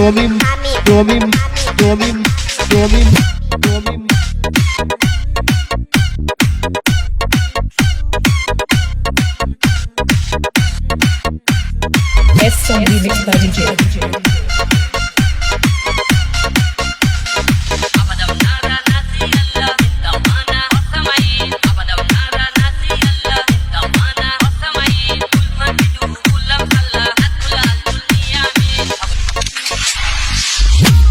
Domim, domim, domim, domim, domim. By DJ. Yeah.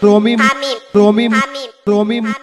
Domim, Amin. domim, Amin. domim,